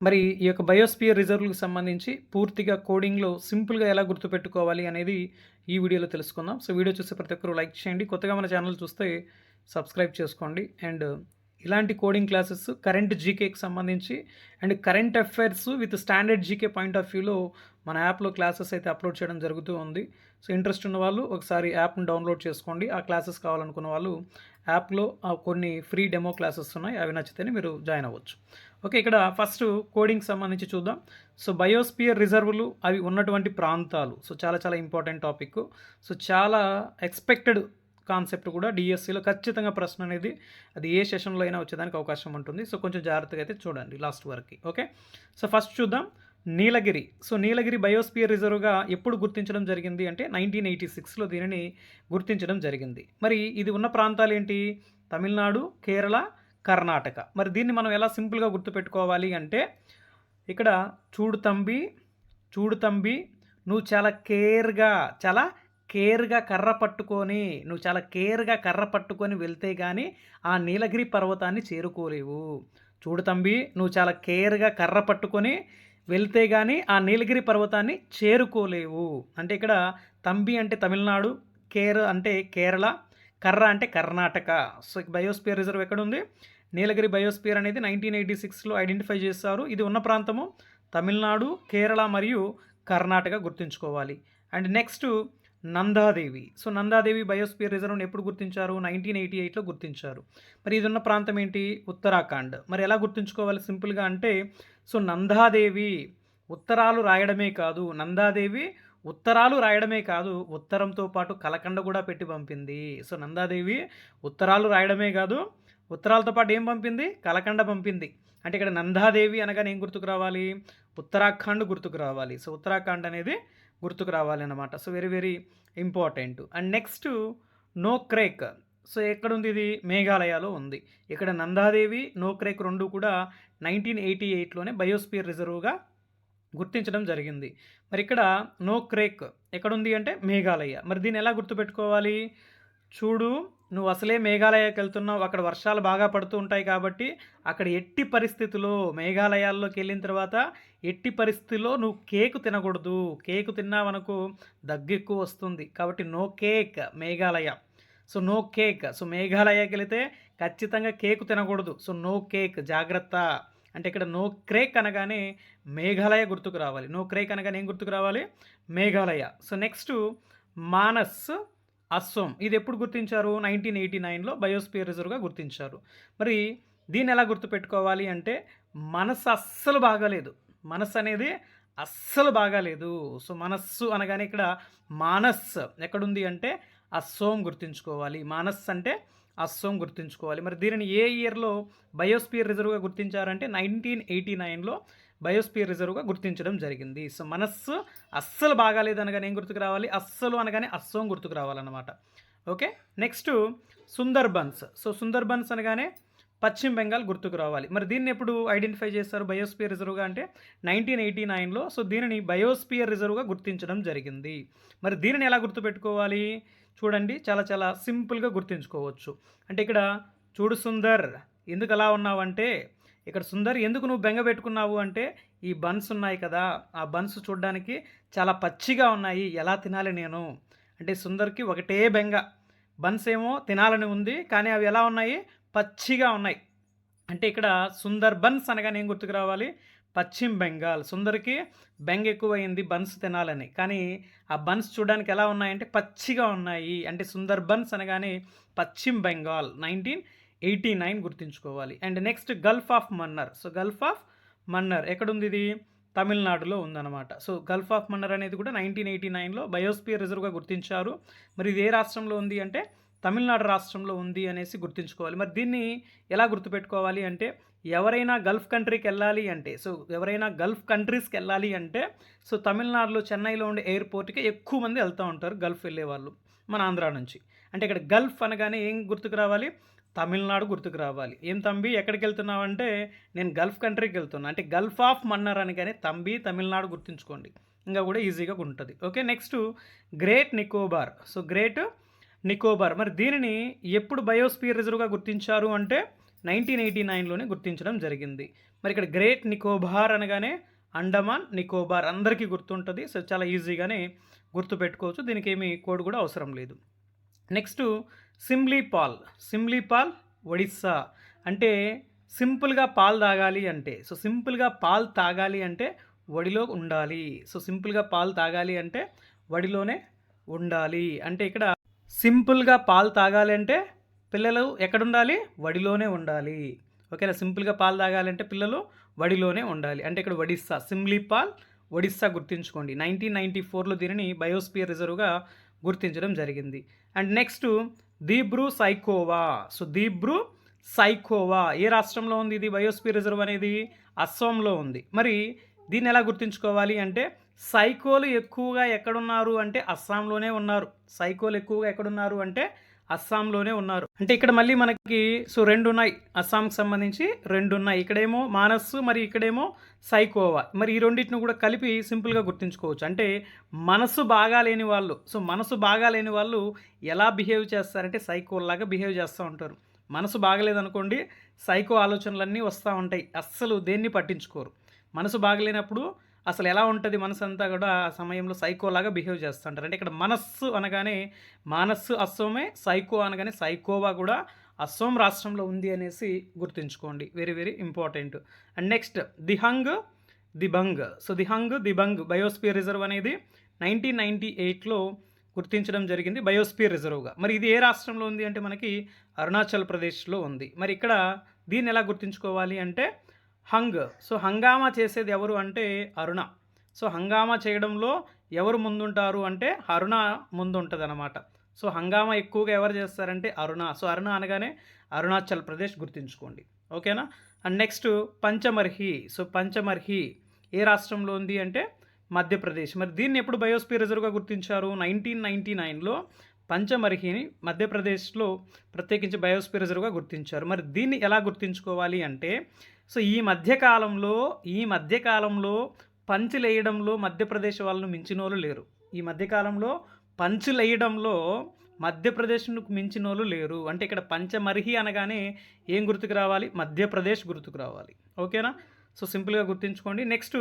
మరి ఈ యొక్క బయోస్పియర్ రిజర్వ్‌లకు సంబంధించి పూర్తిగా కోడింగ్‌లో సింపుల్‌గా ఎలా గుర్తుపెట్టుకోవాలి అనేది ఈ వీడియోలో తెలుసుకుందాం. సో, వీడియో చూసే ప్రతి ఒక్కరు లైక్ చేయండి. కొత్తగా మన ఛానల్ చూస్తే సబ్స్క్రైబ్ చేసుకోండి. అండ్ ఇలాంటి కోడింగ్ క్లాసెస్ కరెంట్ జీకేకి సంబంధించి and current affairs with standard GK point of వ్యూలో మన యాప్‌లో క్లాసెస్ అయితే అప్‌లోడ్ చేయడం జరుగుతూ ఉంది. సో, ఇంట్రెస్ట్ ఉన్న వాళ్ళు ఒకసారి యాప్‌ని డౌన్‌లోడ్ చేసుకోండి. ఆ క్లాసెస్ కావాలనుకున్న వాళ్ళు యాప్‌లో కొన్ని ఫ్రీ డెమో క్లాసెస్ ఉన్నాయి. అవి నచ్చితేనే మీరు జాయిన్ అవ్వచ్చు. ఓకే. ఇక్కడ ఫస్ట్ కోడింగ్ సంబంధించి చూద్దాం. సో, బయోస్పియర్ రిజర్వులు అవి ఉన్నటువంటి ప్రాంతాలు. సో, చాలా చాలా ఇంపార్టెంట్ టాపిక్. సో, చాలా ఎక్స్‌పెక్టెడ్ కాన్సెప్ట్ కూడా డీఎస్సీలో ఖచ్చితంగా ప్రశ్న అనేది అది ఏ సెషన్‌లో అయినా వచ్చేదానికి అవకాశం ఉంటుంది. సో, కొంచెం జాగ్రత్తగా అయితే చూడండి లాస్ట్ వరకు ఓకే. సో, ఫస్ట్ చూద్దాం. నీలగిరి. సో, నీలగిరి బయోస్పియర్ రిజర్వ్‌గా ఎప్పుడు గుర్తించడం జరిగింది అంటే 1986లో దీనిని గుర్తించడం జరిగింది. మరి ఇది ఉన్న ప్రాంతాలు ఏంటి తమిళనాడు, కేరళ, కర్ణాటక. మరి దీన్ని మనం ఎలా సింపుల్‌గా గుర్తుపెట్టుకోవాలి అంటే ఇక్కడ చూడు తంబి, చూడు తంబి నువ్వు చాలా కేర్‌గా చాలా కేర్‌గా కర్ర పట్టుకొని నువ్వు చాలా కేర్‌గా కర్ర పట్టుకొని వెళ్తే కానీ ఆ నీలగిరి పర్వతాన్ని చేరుకోలేవు. చూడు తంబి నువ్వు చాలా కేర్‌గా కర్ర పట్టుకొని వెళ్తే కానీ ఆ నీలగిరి పర్వతాన్ని చేరుకోలేవు. అంటే ఇక్కడ తంబి అంటే తమిళనాడు, కేర్ అంటే కేరళ, కర్ర అంటే కర్ణాటక. సో, బయోస్పియర్ రిజర్వ్ ఎక్కడుంది? నీలగిరి బయోస్పియర్ అనేది 1986లో ఐడెంటిఫై చేస్తారు ఇది ఉన్న ప్రాంతము తమిళనాడు, కేరళ మరియు కర్ణాటక గుర్తుంచుకోవాలి. And next Nanda Devi. So, Nanda Devi biosphere రిజర్వ్‌ని ఎప్పుడు గుర్తించారు? 1988లో గుర్తించారు. మరి ఇది ఉన్న ప్రాంతం ఏంటి? ఉత్తరాఖండ్. మరి ఎలా గుర్తుంచుకోవాలి సింపుల్‌గా అంటే సో, నందాదేవి ఉత్తరాలు రాయడమే కాదు నందాదేవి ఉత్తరాలు రాయడమే కాదు ఉత్తరంతో పాటు కలకండ కూడా పెట్టి పంపింది. సో, నందాదేవి ఉత్తరాలు రాయడమే కాదు ఉత్తరాలతో పాటు ఏం పంపింది? కలకండ పంపింది. అంటే ఇక్కడ నందాదేవి అనగానే ఏం గుర్తుకు రావాలి? ఉత్తరాఖండ్ గుర్తుకు రావాలి. సో, ఉత్తరాఖండ్ అనేది గుర్తుకు రావాలి అన్నమాట. So, very very important. And next Nokrek. So, ఎక్కడుంది ఇది? మేఘాలయలో ఉంది. ఇక్కడ నందాదేవి, నోక్రేక్ రెండు కూడా 1988లోనే బయోస్పియర్ రిజర్వ్‌గా గుర్తించడం జరిగింది. మరి ఇక్కడ నోక్రేక్ ఎక్కడుంది అంటే మేఘాలయ. మరి దీన్ని ఎలా గుర్తుపెట్టుకోవాలి? చూడు నువ్వు అసలే మేఘాలయకెళ్తున్నావు. అక్కడ వర్షాలు బాగా పడుతూ ఉంటాయి కాబట్టి అక్కడ ఎట్టి పరిస్థితిలో మేఘాలయాల్లోకెళ్ళిన తర్వాత ఎట్టి పరిస్థితిలో నువ్వు కేకు తినకూడదు. కేకు తిన్నావనుకో దగ్గెక్కువ వస్తుంది. కాబట్టి no cake Meghalaya. So, no cake. So, మేఘాలయకెళితే ఖచ్చితంగా కేకు తినకూడదు. సో, నో కేక్ జాగ్రత్త. అంటే ఇక్కడ నో క్రేక్ అనగానే మేఘాలయ గుర్తుకు రావాలి. నో క్రేక్ అనగానే ఏం గుర్తుకు రావాలి? Meghalaya. So, next Manas Assam. ఇది ఎప్పుడు గుర్తించారు? 1989లో బయోస్పియర్ రిజర్వ్‌గా గుర్తించారు. మరి దీన్ని ఎలా గుర్తుపెట్టుకోవాలి అంటే మనసు అస్సలు బాగాలేదు. మనస్సు అనేది అస్సలు బాగాలేదు. సో, మనస్సు అనగానే ఇక్కడ మానస్ ఎక్కడుంది అంటే అస్సోం గుర్తుంచుకోవాలి. మానస్ అంటే అస్సోం గుర్తుంచుకోవాలి. మరి దీనిని ఏ ఇయర్‌లో బయోస్పియర్ రిజర్వ్‌గా గుర్తించారంటే 1989లో బయోస్పియర్ రిజర్వ్‌గా గుర్తించడం జరిగింది. సో, మనస్సు అస్సలు బాగాలేదు అనగానే ఏం గుర్తుకు రావాలి? అస్సలు అనగానే అస్సం గుర్తుకు రావాలన్నమాట. Okay. Next Sundarbans. So, Sundarbans అనగానే పశ్చిమ బెంగాల్ గుర్తుకు రావాలి. మరి దీన్ని ఎప్పుడు ఐడెంటిఫై చేస్తారు బయోస్పియర్ రిజర్వ్‌గా అంటే 1989లో. సో, దీనిని బయోస్పియర్ రిజర్వ్‌గా గుర్తించడం జరిగింది. మరి దీనిని ఎలా గుర్తుపెట్టుకోవాలి? చూడండి చాలా చాలా సింపుల్‌గా గుర్తుంచుకోవచ్చు. అంటే ఇక్కడ చూడు సుందర్ ఎందుకు అలా ఉన్నావంటే ఇక్కడ సుందర్ ఎందుకు నువ్వు బెంగ పెట్టుకున్నావు అంటే ఈ బన్స్ ఉన్నాయి కదా! ఆ బన్స్ చూడడానికి చాలా పచ్చిగా ఉన్నాయి. ఎలా తినాలి నేను? అంటే సుందర్‌కి ఒకటే బెంగ. బన్స్ ఏమో తినాలని ఉంది. కానీ అవి ఎలా ఉన్నాయి? పచ్చిగా ఉన్నాయి. అంటే ఇక్కడ సుందర్ బన్స్ అనగానే ఏం గుర్తుకు రావాలి? పశ్చిమ బెంగాల్. సుందర్‌కి బెంగ ఎక్కువైంది బన్స్ తినాలని. కానీ ఆ బన్స్ చూడడానికి ఎలా ఉన్నాయంటే పచ్చిగా ఉన్నాయి. అంటే సుందర్ బన్స్ అనగానే పశ్చిమ బెంగాల్ నైన్టీన్ 1989 గుర్తుంచుకోవాలి. And next gulf of Mannar. So, gulf of Mannar ఎక్కడుంది ఇది? తమిళనాడులో ఉందన్నమాట. సో, గల్ఫ్ ఆఫ్ మన్నర్ అనేది కూడా 1989లో బయోస్పియర్ రిజర్వ్‌గా గుర్తించారు. మరి ఇది ఏ రాష్ట్రంలో ఉంది అంటే తమిళనాడు రాష్ట్రంలో ఉంది అనేసి గుర్తుంచుకోవాలి. మరి దీన్ని ఎలా గుర్తుపెట్టుకోవాలి అంటే ఎవరైనా గల్ఫ్ కంట్రీకి వెళ్ళాలి అంటే సో, ఎవరైనా గల్ఫ్ కంట్రీస్కి వెళ్ళాలి అంటే సో, తమిళనాడులో చెన్నైలో ఉండే ఎయిర్‌పోర్ట్‌కి ఎక్కువ మంది వెళ్తూ ఉంటారు గల్ఫ్ వెళ్ళేవాళ్ళు. మన ఆంధ్ర నుంచి. అంటే ఇక్కడ గల్ఫ్ అనగానే ఏం గుర్తుకు రావాలి? తమిళనాడు గుర్తుకు రావాలి. ఏం తంబి ఎక్కడికెళ్తున్నావంటే నేను గల్ఫ్ కంట్రీకి వెళ్తున్నాను అంటే గల్ఫ్ ఆఫ్ మన్నర్ అని కానీ తంబి తమిళనాడు గుర్తుంచుకోండి. ఇంకా కూడా ఈజీగా ఉంటుంది okay. Next great Nicobar. So, great Nicobar. మరి దీనిని ఎప్పుడు బయోస్పియర్ రిజర్వ్‌గా గుర్తించారు అంటే 1989లోనే గుర్తించడం జరిగింది. మరి ఇక్కడ గ్రేట్ నికోబార్ అనగానే అండమాన్ నికోబార్ అందరికీ గుర్తుంటుంది సో చాలా ఈజీగానే గుర్తుపెట్టుకోవచ్చు దీనికి ఏమీ కోడ్ కూడా అవసరం లేదు నెక్స్ట్ సిమ్లీపాల్ సిమ్లీపాల్ ఒడిస్సా. అంటే సింపుల్గా పాలు తాగాలి అంటే సో సింపుల్గా పాలు తాగాలి అంటే వడిలో ఉండాలి. సో సింపుల్గా పాలు తాగాలి అంటే వడిలోనే ఉండాలి. అంటే ఇక్కడ సింపుల్గా పాలు తాగాలి అంటే పిల్లలు ఎక్కడ ఉండాలి వడిలోనే ఉండాలి. ఓకేనా? సింపుల్గా పాలు తాగాలంటే పిల్లలు వడిలోనే ఉండాలి. అంటే ఇక్కడ ఒడిస్సా. సిమ్లీ పాల్ ఒడిస్సా గుర్తుంచుకోండి. నైన్టీన్ నైంటీ ఫోర్లో దీనిని బయోస్పియర్ రిజర్వ్గా గుర్తించడం జరిగింది. And next Dibru Saikhowa. So Dibru Saikhowa. ఏ రాష్ట్రంలో ఉంది ఇది? బయోస్పీ రిజర్వ్ అనేది అస్సాంలో ఉంది. మరి దీన్ని ఎలా గుర్తుంచుకోవాలి అంటే సైకోలు ఎక్కువగా ఎక్కడున్నారు అంటే అస్సాంలోనే ఉన్నారు. సైకోలు ఎక్కువగా ఎక్కడున్నారు అంటే అస్సాంలోనే ఉన్నారు. అంటే ఇక్కడ మళ్ళీ మనకి సో రెండు ఉన్నాయి అస్సాంకి సంబంధించి రెండు ఉన్నాయి ఇక్కడేమో మానస్సు మరి ఇక్కడేమో సైకోవా. మరి ఈ రెండింటిని కూడా కలిపి సింపుల్గా గుర్తుంచుకోవచ్చు. అంటే మనసు బాగా లేని వాళ్ళు సో మనసు బాగా లేని వాళ్ళు ఎలా బిహేవ్ చేస్తారంటే సైకోల్లాగా బిహేవ్ చేస్తూ ఉంటారు. మనసు బాగలేదనుకోండి సైకో ఆలోచనలన్నీ వస్తూ ఉంటాయి. అస్సలు దేన్ని పట్టించుకోరు. మనసు బాగలేనప్పుడు అసలు ఎలా ఉంటుంది మనసు అంతా కూడా ఆ సమయంలో సైకోలాగా బిహేవ్ చేస్తుంటారు. అంటే ఇక్కడ మనస్సు అనగానే మానస్సు అస్సోమే సైకో అనగానే సైకోవా కూడా అస్సోం రాష్ట్రంలో ఉంది అనేసి గుర్తుంచుకోండి. Very very important and next Dihang Dibang so Dihang Dibang biosphere reserve అనేది నైన్టీన్ నైంటీ ఎయిట్లో గుర్తించడం జరిగింది బయోస్పియర్ రిజర్వ్గా మరి ఇది ఏ రాష్ట్రంలో ఉంది అంటే మనకి అరుణాచల్ ప్రదేశ్లో ఉంది. మరి ఇక్కడ దీన్ని ఎలా గుర్తుంచుకోవాలి అంటే హంగ్. సో హంగామా చేసేది ఎవరు అంటే అరుణ. సో హంగామా చేయడంలో ఎవరు ముందుంటారు అంటే అరుణ ముందు ఉంటుంది అనమాట సో హంగామా ఎక్కువగా ఎవరు చేస్తారంటే అరుణ. సో అరుణ అనగానే అరుణాచల్ ప్రదేశ్ గుర్తుంచుకోండి. ఓకేనా? And next Pachmarhi. So Pachmarhi ఏ రాష్ట్రంలో ఉంది అంటే మధ్యప్రదేశ్. మరి దీన్ని ఎప్పుడు బయోస్పియర్ రిజర్వ్గా గుర్తించారు? నైన్టీన్ నైంటీ నైన్లో పంచమర్హిని మధ్యప్రదేశ్లో ప్రత్యేకించి బయోస్పియర్ రిజర్వ్గా గుర్తించారు. మరి దీన్ని ఎలా గుర్తించుకోవాలి అంటే సో ఈ మధ్యకాలంలో ఈ మధ్యకాలంలో పంచులేయడంలో మధ్యప్రదేశ్ వాళ్ళను మించిన వాళ్ళు లేరు. ఈ మధ్యకాలంలో పంచులేయడంలో మధ్యప్రదేశ్ను మించిన వాళ్ళు లేరు. అంటే ఇక్కడ పంచమర్హి అనగానే ఏం గుర్తుకు రావాలి? మధ్యప్రదేశ్ గుర్తుకు రావాలి. ఓకేనా? సో సింపుల్గా గుర్తుంచుకోండి. Next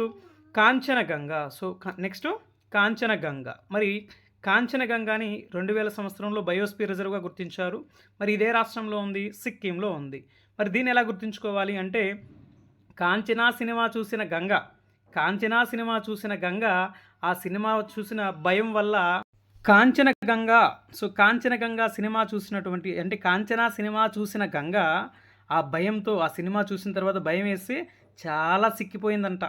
Kanchenjunga. So next Kanchenjunga. మరి కాంచనగంగాని రెండు వేల సంవత్సరంలో బయోస్పీ రిజర్వ్గా గుర్తించారు. మరి ఇదే రాష్ట్రంలో ఉంది సిక్కింలో ఉంది. మరి దీన్ని ఎలా గుర్తుంచుకోవాలి అంటే కాంచనా సినిమా చూసిన గంగ కాంచనా సినిమా చూసిన గంగ ఆ సినిమా చూసిన భయం వల్ల కాంచన గంగ సో కాంచన గంగ సినిమా చూసినటువంటి అంటే కాంచనా సినిమా చూసిన గంగ ఆ భయంతో ఆ సినిమా చూసిన తర్వాత భయం వేసి చాలా సిక్కిపోయిందంట.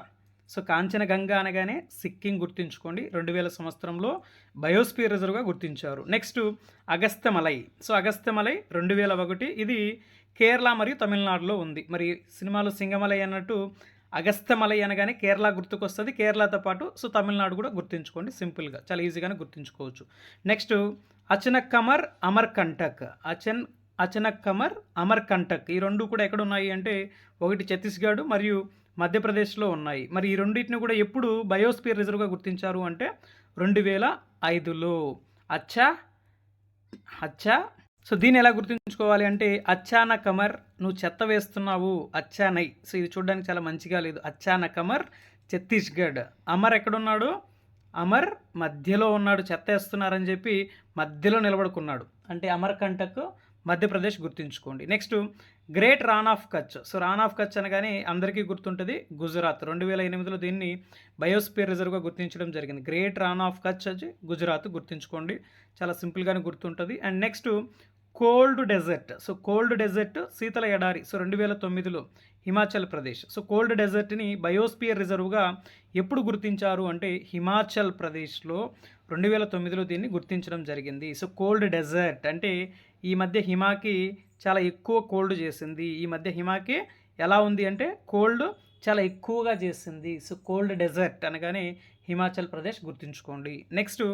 సో కాంచన గంగ అనగానే సిక్కిం గుర్తుంచుకోండి. రెండు వేల సంవత్సరంలో బయోస్పియర్ రిజర్వ్గా గుర్తించారు. నెక్స్ట్ అగస్త్యమలై. సో అగస్త్యమలై రెండు వేల ఒకటి ఇది కేరళ మరియు తమిళనాడులో ఉంది. మరి సినిమాలో సింగమలై అన్నట్టు అగస్త్యమలై అనగానే కేరళ గుర్తుకొస్తుంది. కేరళతో పాటు సో తమిళనాడు కూడా గుర్తుంచుకోండి. సింపుల్గా చాలా ఈజీగానే గుర్తుంచుకోవచ్చు. Next Achanakmar Amarkantak అచన్ అచనక్ కమర్ అమర్ కంటక్ ఈ రెండు కూడా ఎక్కడ ఉన్నాయి అంటే ఒకటి ఛత్తీస్గఢ్ మరియు మధ్యప్రదేశ్లో ఉన్నాయి. మరి ఈ రెండింటిని కూడా ఎప్పుడు బయోస్పియర్ రిజర్వ్గా గుర్తించారు అంటే రెండు వేల ఐదులో. అచ్చా అచ్చా సో దీన్ని ఎలా గుర్తుంచుకోవాలి అంటే అచ్చాన కమర్ నువ్వు చెత్త వేస్తున్నావు అచ్చానై. సో ఇది చూడడానికి చాలా మంచిగా లేదు. అచ్చాన కమర్ ఛత్తీస్గఢ్. అమర్ ఎక్కడున్నాడు? అమర్ మధ్యలో ఉన్నాడు. చెత్త వేస్తున్నారని చెప్పి మధ్యలో నిలబడుకున్నాడు. అంటే అమర్ కంటక్ మధ్యప్రదేశ్ గుర్తుంచుకోండి. Next great Rann of Kutch. So Rann of Kutch అనగానే అందరికీ గుర్తుంటుంది గుజరాత్. రెండు వేల ఎనిమిదిలో దీన్ని బయోస్పియర్ రిజర్వ్గా గుర్తించడం జరిగింది. గ్రేట్ రాన్ ఆఫ్ కచ్ అది గుజరాత్ గుర్తుంచుకోండి. చాలా సింపుల్గానే గుర్తుంటుంది. And next cold desert. So cold desert శీతల ఎడారి. సో రెండు వేల తొమ్మిదిలో హిమాచల్ ప్రదేశ్. సో కోల్డ్ డెజర్ట్ని బయోస్పియర్ రిజర్వ్గా ఎప్పుడు గుర్తించారు అంటే హిమాచల్ ప్రదేశ్లో రెండు వేల తొమ్మిదిలో దీన్ని గుర్తించడం జరిగింది. సో కోల్డ్ డెజర్ట్ అంటే ఈ మధ్య హిమాకి చాలా ఎక్కువ కోల్డ్ చేసింది. ఈ మధ్య హిమాకి ఎలా ఉంది అంటే కోల్డ్ చాలా ఎక్కువగా చేసింది. సో కోల్డ్ డెజర్ట్ అనగానే హిమాచల్ ప్రదేశ్ గుర్తుంచుకోండి. నెక్స్ట్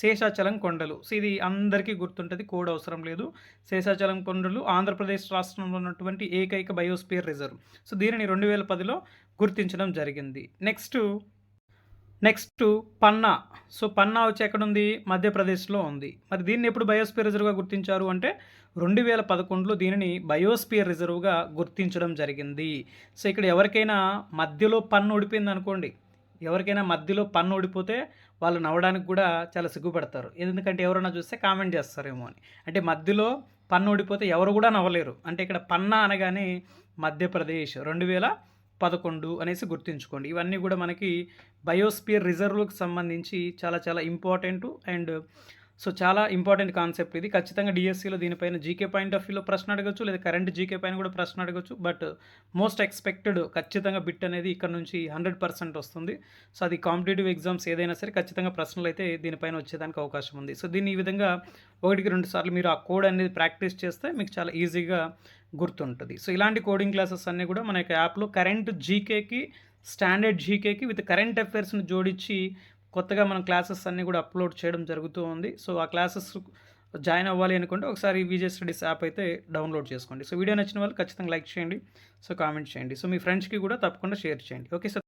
శేషాచలం కొండలు. సో ఇది అందరికీ గుర్తుంటుంది కోడ్ అవసరం లేదు. శేషాచలం కొండలు ఆంధ్రప్రదేశ్ రాష్ట్రంలో ఉన్నటువంటి ఏకైక బయోస్పియర్ రిజర్వ్. సో దీనిని రెండు వేల పదిలో గుర్తించడం జరిగింది. Next next Panna. So Panna వచ్చి ఎక్కడుంది? మధ్యప్రదేశ్లో ఉంది. మరి దీన్ని ఎప్పుడు బయోస్పియర్ రిజర్వ్గా గుర్తించారు అంటే రెండు వేల పదకొండులో దీనిని బయోస్పియర్ రిజర్వ్గా గుర్తించడం జరిగింది. సో ఇక్కడ ఎవరికైనా మధ్యలో పన్ను ఊడిపోయింది అనుకోండి ఎవరికైనా మధ్యలో పన్ను ఊడిపోతే వాళ్ళు నవ్వడానికి కూడా చాలా సిగ్గుపడతారు. ఎందుకంటే ఎవరైనా చూస్తే కామెంట్ చేస్తారేమో అని. అంటే మధ్యలో పన్ను ఊడిపోతే ఎవరు కూడా నవ్వలేరు. అంటే ఇక్కడ పన్నా అనగానే మధ్యప్రదేశ్ రెండు వేల పదకొండు అనేసి గుర్తుంచుకోండి. ఇవన్నీ కూడా మనకి బయోస్పియర్ రిజర్వ్కి సంబంధించి చాలా చాలా ఇంపార్టెంట్ అండ్ సో చాలా ఇంపార్టెంట్ కాన్సెప్ట్ ఇది. ఖచ్చితంగా డిఎస్సిలో దీనిపైన జీకే పాయింట్ ఆఫ్ వ్యూలో ప్రశ్న అడగచ్చు లేదా కరెంట్ జీకే పైన కూడా ప్రశ్న అడగచ్చు. బట్ మోస్ట్ ఎక్స్పెక్టెడ్ ఖచ్చితంగా బిట్ అనేది ఇక్కడ నుంచి హండ్రెడ్ పర్సెంట్ వస్తుంది. సో అది కాంపిటేటివ్ ఎగ్జామ్స్ ఏదైనా సరే ఖచ్చితంగా ప్రశ్నలు అయితే దీనిపైన వచ్చేదానికి అవకాశం ఉంది. సో దీన్ని ఈ విధంగా ఒకటికి రెండు సార్లు మీరు ఆ కోడ్ అనేది ప్రాక్టీస్ చేస్తే మీకు చాలా ఈజీగా గుర్తుంటుంది. సో ఇలాంటి కోడింగ్ క్లాసెస్ అన్నీ కూడా మన యొక్క యాప్లో కరెంట్ జీకేకి స్టాండర్డ్ జీకేకి విత్ కరెంట్ అఫైర్స్ని జోడించి కొత్తగా మనం క్లాసెస్ అన్నీ కూడా అప్లోడ్ చేయడం జరుగుతూ ఉంది. సో ఆ క్లాసెస్ జాయిన్ అవ్వాలి అనుకుంటే ఒకసారి విజయ్ స్టడీస్ యాప్ అయితే డౌన్లోడ్ చేసుకోండి. సో వీడియో నచ్చిన వాళ్ళు ఖచ్చితంగా లైక్ చేయండి. సో కామెంట్ చేయండి. సో మీ ఫ్రెండ్స్కి కూడా తప్పకుండా షేర్ చేయండి. Okay sir.